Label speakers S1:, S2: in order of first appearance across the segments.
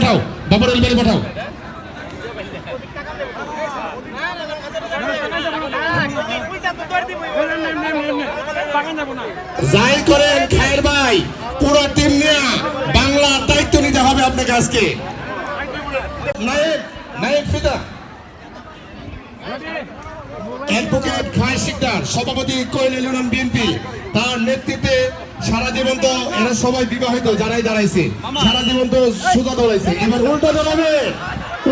S1: পাঠাও, বাবরের বাড়ি পাঠাও। যাই করেন, খায়ের ভাই, পুরো টিম নিয়ে বাংলার দায়িত্ব নিতে হবে আপনাকে আজকে। সভাপতি কোয়েল ইউনিয়ন বিএনপি। তার নেতৃত্বে সারা জীবন তো এরা সবাই বিবাহিত, যারাই দাঁড়াইছে, সারা জীবন তো সুতা দৌড়াইছে। এবার উল্টা দাঁড়াবে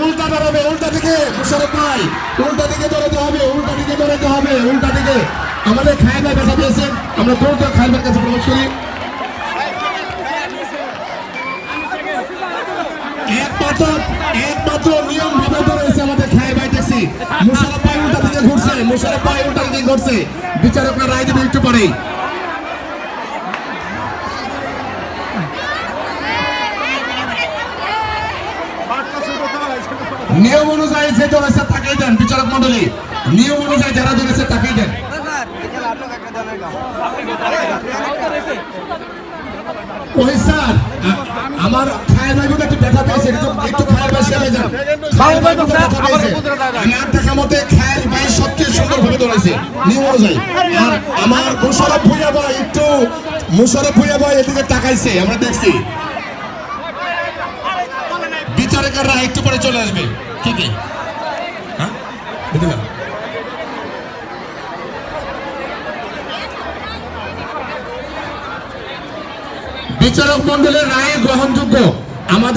S1: উল্টা দাঁড়াবে, উল্টা দিকে, মুশারফ ভাই, উল্টা দিকে দৌড়াতে হবে, উল্টা দিকে দৌড়াতে হবে, উল্টা দিকে। আমাদের খায় ভাই ব্যথা পেয়েছেন আমরা দ্রুত খায় ভাইয়ের কাছে প্রবেশ করি। নিয়ম আমাদের খায় ভাই মুশারফ ভাই উল্টা দিকে ঘুরছে, মুশারফ ভাই উল্টা দিকে ঘুরছে। বিচারকরা রায় দেবে একটু পরেই। নিয়ম অনুযায়ী যে ধরেছে তাকেই দেন, বিচারক মন্ডলী নিয়ম অনুযায়ী যারা ধরেছে তাকেই দেন। আমার খায়ের ভাই নিয়ম অনুযায়ী। আমার একটু মুশারফ ভুইয়া ভাই এদিকে তাকাইছে, আমরা দেখছি। বিচারকেরা একটু পরে চলে আসবে। কি কি হ্যাঁ বুঝতে বিচারক মন্ডলের রায় গ্রহণযোগ্য। আমাদের